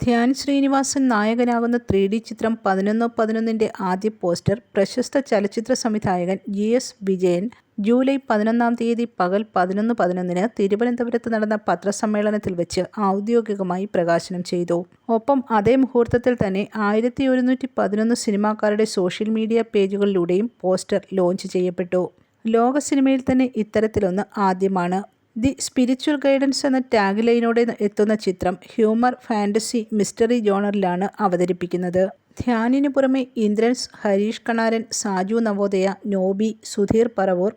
ധ്യാൻ ശ്രീനിവാസൻ നായകനാകുന്ന three D ചിത്രം പതിനൊന്ന് പതിനൊന്നിന്റെ ആദ്യ പോസ്റ്റർ പ്രശസ്ത ചലച്ചിത്ര സംവിധായകൻ ജി എസ് വിജയൻ ജൂലൈ പതിനൊന്നാം തീയതി പകൽ പതിനൊന്ന് പതിനൊന്നിന് തിരുവനന്തപുരത്ത് നടന്ന പത്രസമ്മേളനത്തിൽ വെച്ച് ഔദ്യോഗികമായി പ്രകാശനം ചെയ്തു. ഒപ്പം അതേ മുഹൂർത്തത്തിൽ തന്നെ ആയിരത്തി ഒരുന്നൂറ്റി പതിനൊന്ന് സിനിമാക്കാരുടെ സോഷ്യൽ മീഡിയ പേജുകളിലൂടെയും പോസ്റ്റർ ലോഞ്ച് ചെയ്യപ്പെട്ടു. ലോക സിനിമയിൽ തന്നെ ഇത്തരത്തിലൊന്ന് ആദ്യമാണ്. ദി സ്പിരിച്വൽ ഗൈഡൻസ് എന്ന ടാഗ് ലൈനോടെ എത്തുന്ന ചിത്രം ഹ്യൂമർ ഫാന്റസി മിസ്റ്ററി ജോണറിലാണ് അവതരിപ്പിക്കുന്നത്. ധ്യാനിന് പുറമെ Indrans Harish Kanaran Saju Navodaya Noby Sudheer Paravur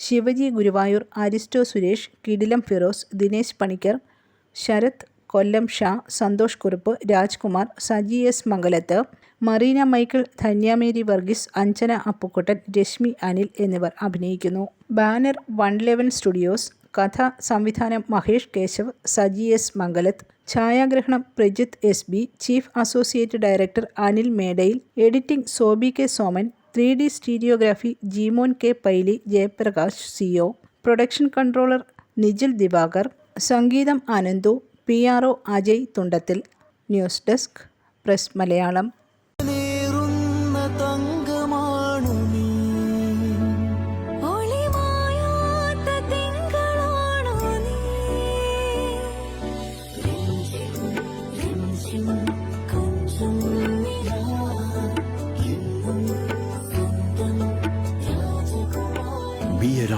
Shivaji Guruvayur Aristo Suresh Kidilam Firoz Dinesh Panicker Sarath Kollam Shah Santhosh Kurup Rajkumar Saji S Mangalath Marina Michael Dhanya Mary Varghese Anjana Appukuttan Reshmi Anil എന്നിവർ അഭിനയിക്കുന്നു. Banner one eleven studios കഥ സംവിധാനം Mahesh Keshav Saji S Mangalath ഛായാഗ്രഹണം Prajith S B chief associate director Anil Medayil editing Sobi K Soman three D stereography Jeemon K Paily Jayaprakash CO production controller Nijil Divakar സംഗീതം Ananthu P R O Ajay Thundathil news desk press Malayalam.